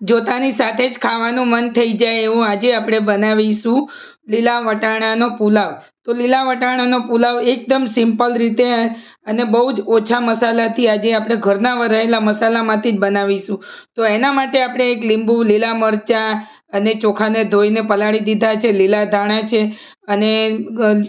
જોતાની સાથે જ ખાવાનું મન થઈ જાય એવું આજે આપણે બનાવીશું લીલા વટાણાનો પુલાવ. તો લીલા વટાણાનો પુલાવ એકદમ સિમ્પલ રીતે અને બહુ જ ઓછા મસાલાથી આજે આપણે ઘરના વરાયેલા મસાલામાંથી જ બનાવીશું. તો એના માટે આપણે એક લીંબુ, લીલા મરચાં અને ચોખાને ધોઈને પલાળી દીધા છે, લીલા ધાણા છે અને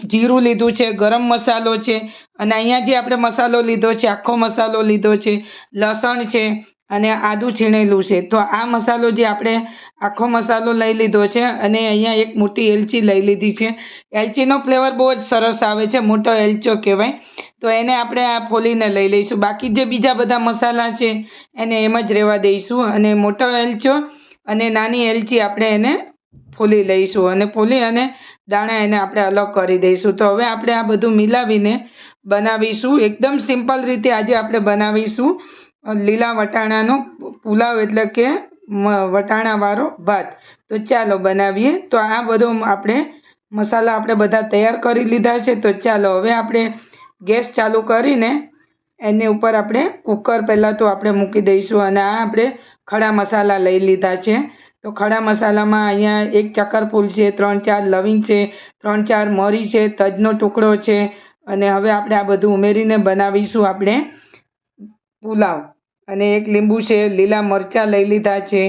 જીરું લીધું છે, ગરમ મસાલો છે અને અહીંયા જે આપણે મસાલો લીધો છે, આખો મસાલો લીધો છે, લસણ છે અને આદું છીણેલું છે. તો આ મસાલો જે આપણે આખો મસાલો લઈ લીધો છે અને અહીંયા એક મોટી એલચી લઈ લીધી છે. એલચીનો ફ્લેવર બહુ જ સરસ આવે છે, મોટો એલચો કહેવાય. તો એને આપણે આ ફોલીને લઈ લઈશું. બાકી જે બીજા બધા મસાલા છે એને એમ જ રહેવા દઈશું. અને મોટો એલચો અને નાની એલચી આપણે એને ફોલી લઈશું અને ફોલી અને દાણા એને આપણે અલગ કરી દઈશું. તો હવે આપણે આ બધું મિલાવીને બનાવીશું. એકદમ સિમ્પલ રીતે આજે આપણે બનાવીશું. લીલા વટાણાનો પુલાવ એટલે કે વટાણાવાળો ભાત. તો ચાલો બનાવીએ. તો આ બધો આપણે મસાલા આપણે બધા તૈયાર કરી લીધા છે. તો ચાલો હવે આપણે ગેસ ચાલુ કરીને એની ઉપર આપણે કુકર પહેલાં તો આપણે મૂકી દઈશું અને આ આપણે ખડા મસાલા લઈ લીધા છે. તો ખડા મસાલામાં અહીંયા એક ચક્કરફૂલ છે, ત્રણ ચાર લવિંગ છે, ત્રણ ચાર મરી છે, તજનો ટુકડો છે. અને હવે આપણે આ બધું ઉમેરીને બનાવીશું આપણે. પુલાવ. અને એક લીંબુ છે, લીલા મરચાં લઈ લીધા છે,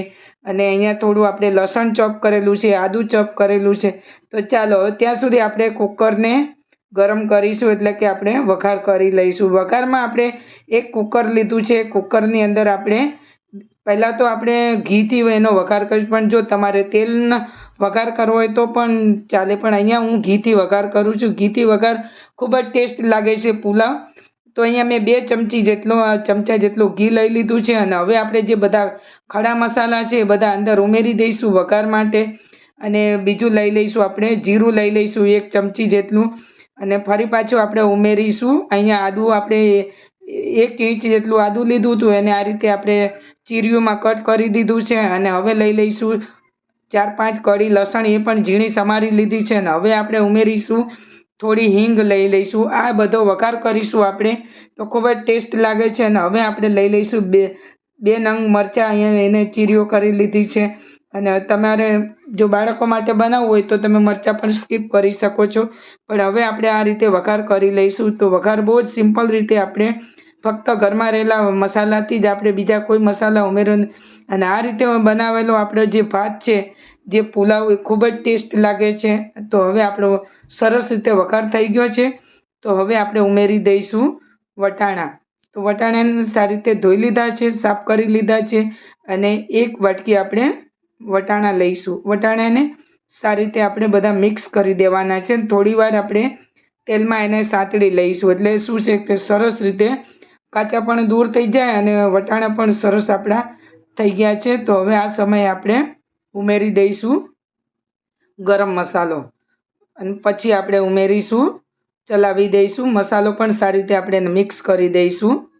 અને અહીંયા થોડું આપણે લસણ ચોપ કરેલું છે, આદું ચોપ કરેલું છે. તો ચાલો, ત્યાં સુધી આપણે કુકરને ગરમ કરીશું, એટલે કે આપણે વઘાર કરી લઈશું. વઘારમાં આપણે એક કુકર લીધું છે, કુકરની અંદર આપણે પહેલાં તો આપણે ઘીથી એનો વઘાર કરીશું, પણ જો તમારે તેલનો વઘાર કરવો હોય તો પણ ચાલે. પણ અહીંયા હું ઘીથી વઘાર કરું છું. ઘીથી વઘાર ખૂબ જ ટેસ્ટ લાગે છે પુલાવ. તો અહીંયા મેં બે ચમચી જેટલો ચમચા જેટલું ઘી લઈ લીધું છે અને હવે આપણે જે બધા ખડા મસાલા છે એ બધા અંદર ઉમેરી દઈશું વઘાર માટે. અને બીજું લઈ લઈશું આપણે જીરું લઈ લઈશું એક ચમચી જેટલું. અને ફરી પાછું આપણે ઉમેરીશું. અહીંયા આદું આપણે એક ઇંચ જેટલું આદું લીધું હતું એને આ રીતે આપણે ચીરિયુંમાં કટ કરી દીધું છે અને હવે લઈ લઈશું ચાર પાંચ કળી લસણ એ પણ ઝીણી સમારી લીધી છે અને હવે આપણે ઉમેરીશું. થોડી હિંગ લઈ લઈશું. આ બધો વઘાર કરીશું આપણે. તો ખૂબ જ ટેસ્ટ લાગે છે અને હવે આપણે લઈ લઈશું બે બે નંગ મરચાં. અહીંયા એને ચીરીઓ કરી લીધી છે. અને તમારે જો બાળકો માટે બનાવવું હોય તો તમે મરચાં પણ સ્કીપ કરી શકો છો. પણ હવે આપણે આ રીતે વઘાર કરી લઈશું. તો વઘાર બહુ જ સિમ્પલ રીતે આપણે ફક્ત ઘરમાં રહેલા મસાલાથી જ આપણે બીજા કોઈ મસાલા ઉમેરો. અને આ રીતે બનાવેલો આપણો જે ભાત છે જે પુલાવ એ ખૂબ જ ટેસ્ટ લાગે છે. તો હવે આપણો સરસ રીતે વઘાર થઈ ગયો છે. તો હવે આપણે ઉમેરી દઈશું વટાણા. તો વટાણાને સારી રીતે ધોઈ લીધા છે, સાફ કરી લીધા છે અને એક વાટકી આપણે વટાણા લઈશું. વટાણાને સારી રીતે આપણે બધા મિક્સ કરી દેવાના છે. થોડી વાર આપણે તેલમાં એને સાતળી લઈશું. એટલે શું છે કે સરસ રીતે કાચા પણ દૂર થઈ જાય અને વટાણા પણ સરસ આપણા થઈ ગયા છે. તો હવે આ સમયે આપણે ઉમેરી દઈશું. ગરમ મસાલો. અને પછી આપણે ઉમેરીશું. ચલાવી દઈશું. મસાલો પણ સારી રીતે આપણે મિક્સ કરી દઈશું.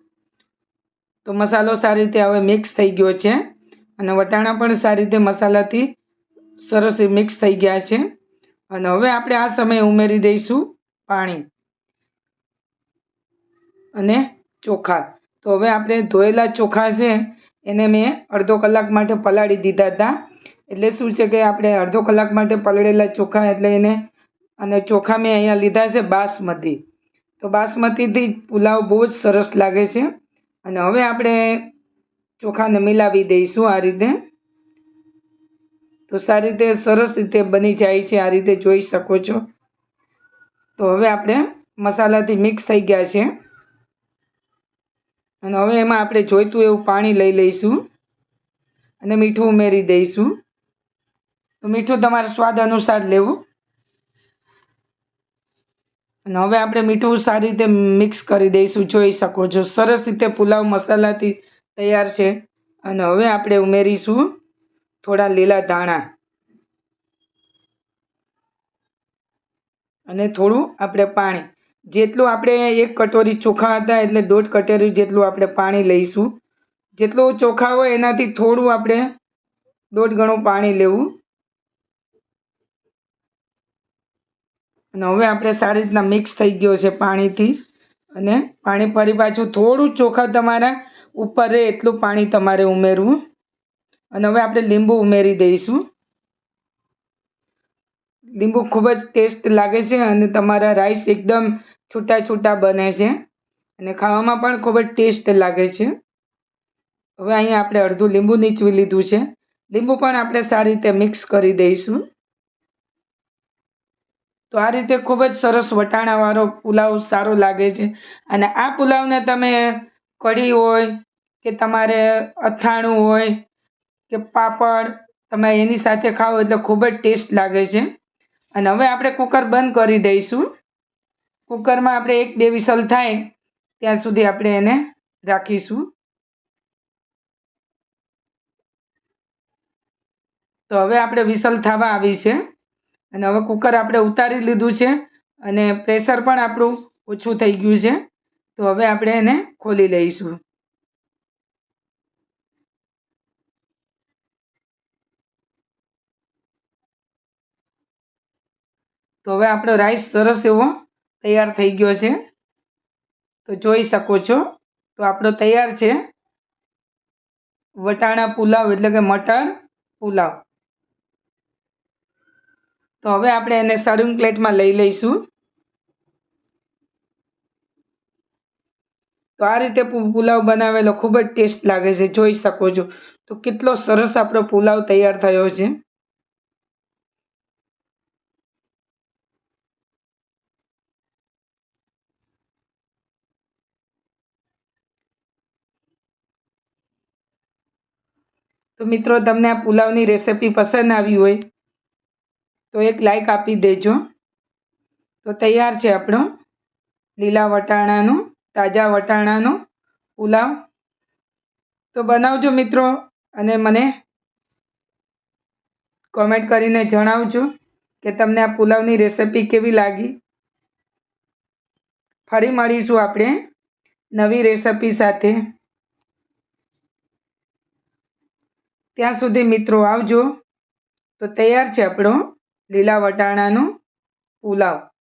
તો મસાલો સારી રીતે હવે મિક્સ થઈ ગયો છે. અને વટાણા પણ સારી રીતે મસાલાથી સરસ મિક્સ થઈ ગયા છે. અને હવે આપણે આ સમયે ઉમેરી દઈશું પાણી. અને ચોખા. તો હવે આપણે ધોયેલા ચોખા છે, એને મેં અડધો કલાક માટે પલાળી દીધા હતા. એટલે શું છે કે આપણે અડધો કલાક માટે પલળેલા ચોખા એટલે એને અને ચોખા મેં અહીંયા લીધા છે બાસમતી. તો બાસમતીથી પુલાવ બહુ જ સરસ લાગે છે. અને હવે આપણે ચોખાને મિલાવી દઈશું આ રીતે. તો સારી રીતે સરસ રીતે બની જાય છે, આ રીતે જોઈ શકો છો. તો હવે આપણે મસાલાથી મિક્સ થઈ ગયા છે. અને હવે એમાં આપણે જોઈતું એવું પાણી લઈ લઈશું. અને મીઠું ઉમેરી દઈશું. તો મીઠું તમારા સ્વાદ અનુસાર લેવું. અને હવે આપણે મીઠું સારી રીતે મિક્સ કરી દઈશું, જોઈ શકો છો. સરસ રીતે પુલાવ મસાલાથી તૈયાર છે. અને હવે આપણે ઉમેરીશું થોડા લીલા ધાણા. અને થોડું આપણે પાણી. જેટલું આપણે એક કટોરી ચોખા હતા, એટલે દોઢ કટોરી જેટલું આપણે પાણી લઈશું. જેટલું ચોખા હોય એનાથી થોડું આપણે દોઢ ગણું પાણી લેવું. અને હવે આપણે સારી રીતના મિક્સ થઈ ગયો છે પાણીથી. અને પાણી ફરી પાછું થોડું ચોખા તમારા ઉપર રહે એટલું પાણી તમારે ઉમેરવું. અને હવે આપણે લીંબુ ઉમેરી દઈશું. લીંબુ ખૂબ જ ટેસ્ટ લાગે છે અને તમારા રાઈસ એકદમ છૂટા છૂટા બને છે. અને ખાવામાં પણ ખૂબ જ ટેસ્ટ લાગે છે. હવે અહીંયા આપણે અડધું લીંબુ નીચવી લીધું છે. લીંબુ પણ આપણે સારી રીતે મિક્સ કરી દઈશું. તો આ રીતે ખૂબ જ સરસ વટાણાવાળો પુલાવ સારો લાગે છે. અને આ પુલાવને તમે કઢી હોય કે તમારે અથાણું હોય કે પાપડ તમે એની સાથે ખાઓ એટલે ખૂબ જ ટેસ્ટ લાગે છે. અને હવે આપણે કુકર બંધ કરી દઈશું. કુકરમાં આપણે એક બે વિસલ થાય ત્યાં સુધી આપણે એને રાખીશું. તો હવે આપણે વિસલ થવા આવી છે. અને હવે કુકર આપણે ઉતારી લીધું છે અને પ્રેશર પણ આપણું ઓછું થઈ ગયું છે. તો હવે આપણે એને ખોલી લઈશું. તો હવે આપણો રાઈસ સરસ એવો તૈયાર થઈ ગયો છે. તો જોઈ શકો છો, તો આપણો તૈયાર છે. વટાણા પુલાવ એટલે કે મટર પુલાવ. તો હવે આપણે એને સર્વિંગ પ્લેટમાં લઈ લઈશું. તો આ રીતે પુલાવ બનાવેલો ખૂબ જ ટેસ્ટ લાગે છે, જોઈ શકો છો. તો કેટલો સરસ આપણો પુલાવ તૈયાર થયો છે. તો મિત્રો, તમને આ પુલાવની રેસિપી પસંદ આવી હોય તો એક લાઈક આપી દેજો. તો તૈયાર છે આપણો. લીલા વટાણાનું, તાજા વટાણાનો પુલાવ. તો બનાવજો મિત્રો અને મને કોમેન્ટ કરીને જણાવજો કે તમને આ પુલાવની રેસિપી કેવી લાગી. ફરી મળીશું આપણે નવી રેસિપી સાથે. ત્યાં સુધી મિત્રો આવજો. તો તૈયાર છે આપણો લીલા વટાણાનો પુલાવ.